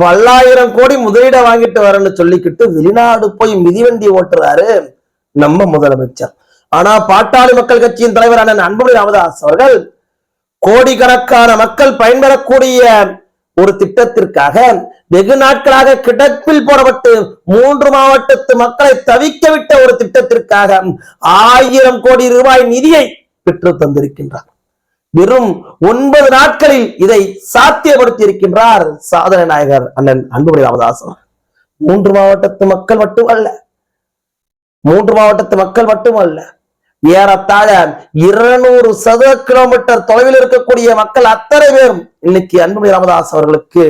பல்லாயிரம் கோடி முதலீட வாங்கிட்டு வரேன்னு சொல்லிக்கிட்டு வெளிநாடு போய் மிதிவண்டி ஓட்டுறாரு நம்ம முதலமைச்சர். ஆனா பாட்டாளி மக்கள் கட்சியின் தலைவரான அன்புமணி ராமதாஸ் அவர்கள் கோடிக்கணக்கான மக்கள் பயன்பெறக்கூடிய ஒரு திட்டத்திற்காக வெகு நாட்களாக கிடப்பில் போடப்பட்டு மூன்று மாவட்டத்து மக்களை தவிக்க விட்ட ஒரு திட்டத்திற்காக ஆயிரம் கோடி ரூபாய் நிதியை பெற்று தந்திருக்கின்றார். வெறும் ஒன்பது நாட்களில் இதை சாத்தியப்படுத்தி இருக்கின்றார் சாதனை நாயகர் அண்ணன் அன்புமணி ராமதாஸ் மூன்று மாவட்டத்து மக்கள் மட்டுமல்ல மூன்று மாவட்டத்து மக்கள் மட்டுமல்ல ஏறத்தாழ இருநூறு சதுர கிலோமீட்டர் தொலைவில் இருக்கக்கூடிய மக்கள் அத்தனை பேரும் இன்னைக்கு அன்புமணி ராமதாஸ் அவர்களுக்கு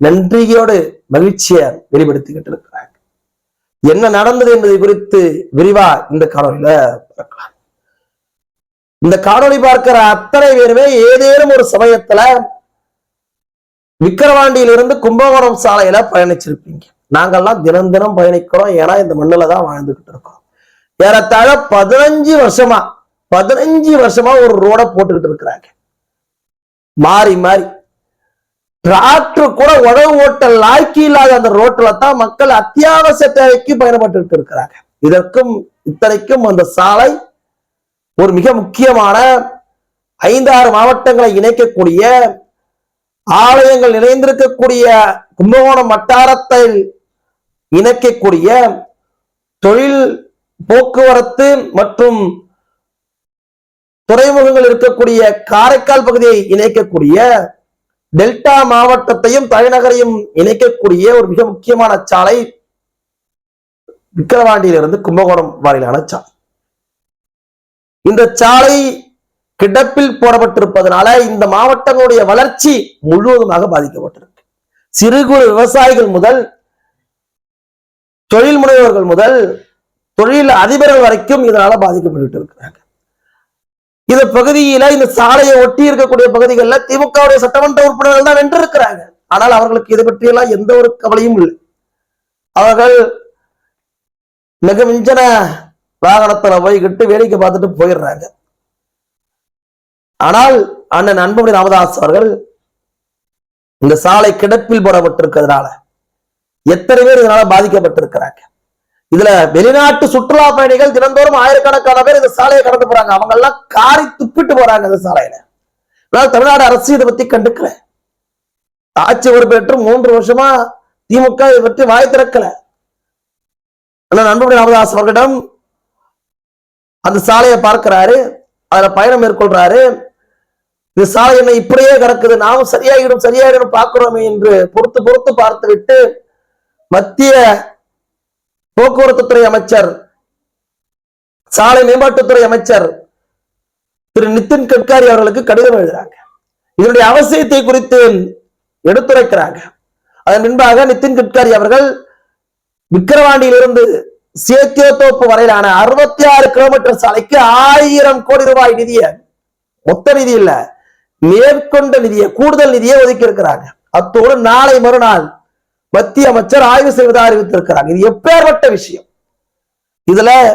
நன்றியோடு மகிழ்ச்சியை வெளிப்படுத்திக்கிட்டு இருக்கிறாங்க என்ன நடந்தது என்பதை குறித்து விரிவா இந்த காணொலியில பார்க்கலாம். இந்த காணொளி பார்க்கிற அத்தனை பேருமே ஏதேனும் ஒரு சமயத்துல விக்கிரவாண்டியிலிருந்து கும்பகோணம் சாலையில பயணிச்சிருப்பீங்க. நாங்கள்லாம் தினம் தினம் பயணிக்கிறோம். ஏன்னா இந்த மண்ணில தான் வாழ்ந்துகிட்டு இருக்கோம். ஏறத்தாழ பதினஞ்சு வருஷமா பதினஞ்சு வருஷமா ஒரு ரோட போட்டுக்கிட்டு இருக்கிறாங்க. மாறி மாறி. டிராக்டர் கூட உழவு ஓட்ட லாய்க்கு இல்லாத அந்த ரோட்ல தான் மக்கள் அத்தியாவசிய தேவைக்கு பயணப்பட்டு இருக்கிறாங்க. இதற்கும் இத்தனைக்கும் அந்த சாலை ஒரு மிக முக்கியமான ஐந்தாறு மாவட்டங்களை இணைக்கக்கூடிய ஆலயங்கள் நிறைந்திருக்கக்கூடிய கும்பகோணம் வட்டாரத்தில் இணைக்கக்கூடிய தொழில் போக்குவரத்து மற்றும் துறைமுகங்கள் இருக்கக்கூடிய காரைக்கால் பகுதியை இணைக்கக்கூடிய டெல்டா மாவட்டத்தையும் தலைநகரையும் இணைக்கக்கூடிய ஒரு மிக முக்கியமான சாலை விக்கிரவாண்டியிலிருந்து கும்பகோணம் வரையிலான சாலை. இந்த சாலை கிடப்பில் போடப்பட்டிருப்பதனால இந்த மாவட்டங்களுடைய வளர்ச்சி முழுவதுமாக பாதிக்கப்பட்டிருக்கு. சிறு குறு விவசாயிகள் முதல் தொழில் முனைவோர்கள் முதல் தொழில் அதிபர்கள் வரைக்கும் இதனால பாதிக்கப்பட்டு இருக்கிறாங்க. இந்த பகுதியில இந்த சாலையை ஒட்டி இருக்கக்கூடிய பகுதிகளில் திமுகவுடைய சட்டமன்ற உறுப்பினர்கள் தான் வென்று இருக்கிறாங்க ஆனால் அவர்களுக்கு இதை பற்றியெல்லாம் எந்த ஒரு கவலையும் இல்லை. அவர்கள் மிக மிஞ்சன வாகனத்துல போய்கிட்டு வேடிக்கை பார்த்துட்டு போயிடுறாங்க. ஆனால் அண்ணன் அன்புமணி ராமதாஸ் அவர்கள் இந்த சாலை கிடப்பில் போடப்பட்டிருக்கிறதுனால எத்தனை பேர் இதனால பாதிக்கப்பட்டிருக்கிறாங்க. இதுல வெளிநாட்டு சுற்றுலா பயணிகள் தினந்தோறும் ஆயிரக்கணக்கான பேர் இந்த சாலையை கடந்து போறாங்க. அவங்க எல்லாம் காரி துப்பிட்டு போறாங்க இந்த சாலையில. ஆனால் தமிழ்நாடு அரசு இதை பத்தி கண்டுக்கல. ஆட்சி பொறுப்பேற்று மூன்று வருஷமா திமுக இதை பற்றி வாய் திறக்கல. அண்ணன் அன்புமணி ராமதாஸ் அவர்களிடம் அந்த சாலையை பார்க்கிறாரு அதுல பயணம் மேற்கொள்றாரு. இந்த சாலை என்ன இப்படியே கிடக்குது? நாமும் சரியாகிடும் சரியாகிடும் பார்க்கிறோமே என்று பொறுத்து பொறுத்து பார்த்து விட்டு மத்திய போக்குவரத்து துறை அமைச்சர் சாலை மேம்பாட்டுத்துறை அமைச்சர் திரு நிதின் கட்காரி அவர்களுக்கு கடிதம் எழுதுறாங்க. இதனுடைய அவசியத்தை குறித்து எடுத்துரைக்கிறாங்க. அதன் பின்பாக நிதின் கட்காரி அவர்கள் விக்கிரவாண்டியிலிருந்து சேத்தியோத்தோப்பு வரையிலான அறுபத்தி ஆறு கிலோமீட்டர் சாலைக்கு ஆயிரம் கோடி ரூபாய் நிதியை மொத்த நிதி இல்ல மேற்கொண்ட நிதியை கூடுதல் நிதியை ஒதுக்கி இருக்கிறாங்க. அத்தோடு நாளை மறுநாள் மத்திய அமைச்சர் ஆய்வு செய்வதாக அறிவித்திருக்கிறாங்க. இது எப்பேற்பட்ட விஷயம். இதுல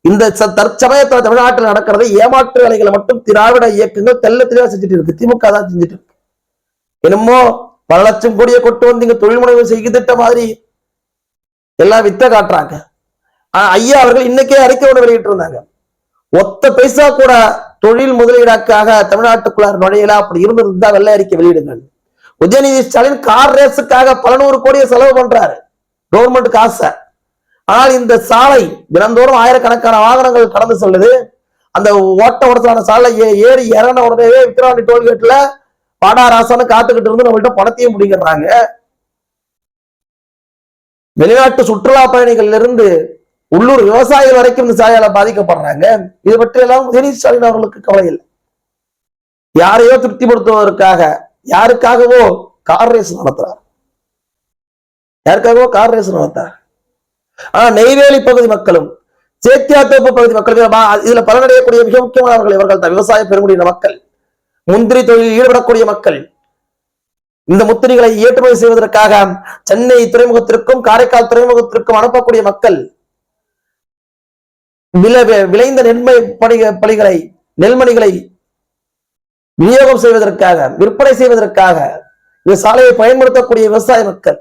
இந்த ச- தமிழ்நாட்டில் நடக்கிறது ஏமாற்று வேலைகளை மட்டும் திராவிட இயக்கங்கள் தெல்ல தெளிவா செஞ்சுட்டு இருக்கு. திமுக தான் செஞ்சுட்டு இருக்கு. என்னமோ பல லட்சம் கோடியை கொண்டு வந்து இங்க தொழில் முனைவு செய்கிட்ட மாதிரி எல்லாம் வித்த காட்டுறாங்க. ஆனா ஐயா அவர்கள் இன்னைக்கே அறிக்கை வெளியிட்டு இருந்தாங்க ஒத்த பைசா கூட தொழில் முதலீடாக்காக தமிழ்நாட்டுக்குள்ளார் நுழையல அப்படி இருந்திருந்தா வெள்ளை அறிக்கை வெளியிடுங்கள். உதயநிதி ஸ்டாலின் கார் ரேஸுக்காக பல நூறு கோடியை செலவு பண்றாரு. கவர்மெண்ட் காசை. ஆனால் இந்த சாலை தினந்தோறும் ஆயிரக்கணக்கான வாகனங்கள் கடந்து செல்லுது. அந்த ஓட்ட ஓட்டத்தான சாலை ஏ- ஏறி இறங்கின உடனே விக்ரவாண்டி டோல்கேட்ல பாடாராசன்னு காத்துக்கிட்டு இருந்து நம்மள்ட்ட பணத்தையும் முடிக்கிறாங்க வெளிநாட்டு சுற்றுலா பயணிகள்ல இருந்து உள்ளூர் விவசாயிகள் வரைக்கும் இந்த சாயால பாதிக்கப்படுறாங்க. இது பற்றி எல்லாம் உதயநிதி ஸ்டாலின் அவர்களுக்கு கவலை இல்லை. யாரையோ திருப்திப்படுத்துவதற்காக யாருக்காகவோ கார் ரேஸ் நடத்துறார். யாருக்காகவோ கார் ரேஸ் நடத்தார் ஆனா நெய்வேலி பகுதி மக்களும் சேத்தியாத்தோப்பு பகுதி மக்களும் இதுல பலனடையக்கூடிய மிக முக்கியமானவர்கள் இவர்கள் தான். விவசாய பெருங்குடியின மக்கள் முந்திரி தொழிலில் ஈடுபடக்கூடிய மக்கள் இந்த முத்திரிகளை ஏற்றுமதி செய்வதற்காக சென்னை துறைமுகத்திற்கும் காரைக்கால் துறைமுகத்திற்கும் அனுப்பக்கூடிய மக்கள் விளை விளைந்த நெல்மை படி பணிகளை நெல்மணிகளை விநியோகம் செய்வதற்காக விற்பனை செய்வதற்காக இந்த சாலையை பயன்படுத்தக்கூடிய விவசாய மக்கள்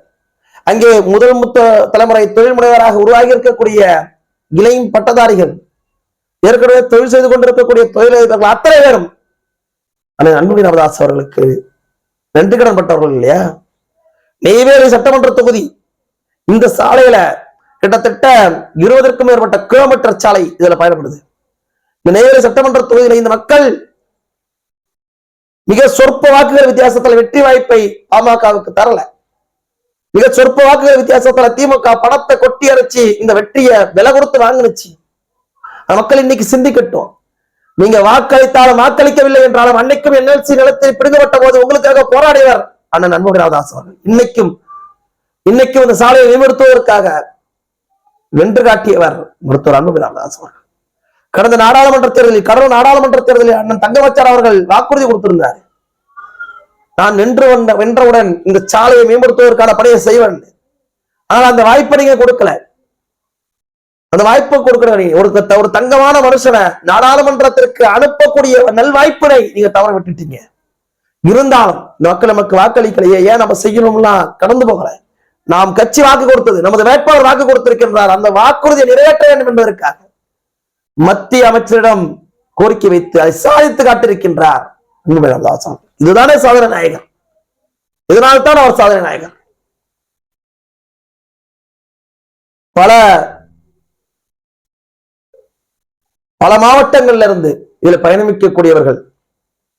அங்கே முதல் முத்த தலைமுறை தொழில் முனைவராக உருவாகி இருக்கக்கூடிய இளையும் பட்டதாரிகள் ஏற்கனவே தொழில் செய்து கொண்டிருக்கக்கூடிய தொழிலதிபர்கள் அத்தனை பேரும் அண்ணன் அன்புமணி ராமதாஸ் அவர்களுக்கு நன்றி கடன் பட்டவர்கள் இல்லையா? நெய்வேலி சட்டமன்ற தொகுதி இந்த சாலையில கிட்டத்தட்ட இருபதற்கும் மேற்பட்ட கிலோமீட்டர் சாலை இதுல பயணப்படுது. இந்த நெய்வேலி சட்டமன்ற தொகுதியில இந்த மக்கள் மிக சொற்ப வாக்குகள் வித்தியாசத்துல வெற்றி வாய்ப்பை பாமகவுக்கு தரல. மிக சொற்ப வாக்குகள் வித்தியாசத்துல திமுக பணத்தை கொட்டி அரைச்சி இந்த வெற்றியை விலை கொடுத்து வாங்கினுச்சு. மக்கள் இன்னைக்கு சிந்திக்கட்டும். நீங்க வாக்களித்தாலும் வாக்களிக்கவில்லை என்றாலும் அன்னைக்கும் என்எல்சி நிலத்தில் பிடுங்கப்பட்ட போது உங்களுக்காக போராடியவர் அண்ணன் அன்புமணி அவர்கள். இன்னைக்கும் இன்னைக்கும் இந்த சாலையை மேம்படுத்துவதற்காக வென்று காட்டியவர் மருத்துவர் அன்பு ராமதாஸ் அவர்கள். கடந்த நாடாளுமன்ற தேர்தலில் கடந்த நாடாளுமன்ற தேர்தலில் அண்ணன் தங்கமச்சார் அவர்கள் வாக்குறுதி கொடுத்திருந்தார். நான் நின்று வந்த வென்றவுடன் இந்த சாலையை மேம்படுத்துவதற்கான பணியை செய்வேன் ஆனால் அந்த வாய்ப்பை நீங்க கொடுக்கல. அந்த வாய்ப்பை கொடுக்கிற நீ ஒரு ஒரு தங்கமான மனுஷனை நாடாளுமன்றத்திற்கு அனுப்பக்கூடிய நல் வாய்ப்பினை நீங்க தவற விட்டுட்டீங்க. இருந்தாலும் இந்த மக்கள் நமக்கு வாக்களிக்கலையே ஏன் நம்ம செய்யணும்லாம் கடந்து போகல. நாம் கட்சி வாக்கு கொடுத்தது நமது வேட்பாளர் வாக்கு கொடுத்திருக்கின்றார் அந்த வாக்குறுதியை நிறைவேற்ற வேண்டும் என்பதற்காக மத்திய அமைச்சரிடம் கோரிக்கை வைத்து அதை சாதித்து காட்டிருக்கின்றார் அன்புமணி இதுதானே சாதன நாயகர். இதனால்தான் அவர் சாதனை நாயகர். பல பல மாவட்டங்கள்ல இருந்து இதில் பயணமிக்கக்கூடியவர்கள்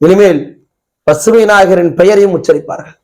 இனிமேல் பசுமை நாயகரின் பெயரையும் உச்சரிப்பார்கள்.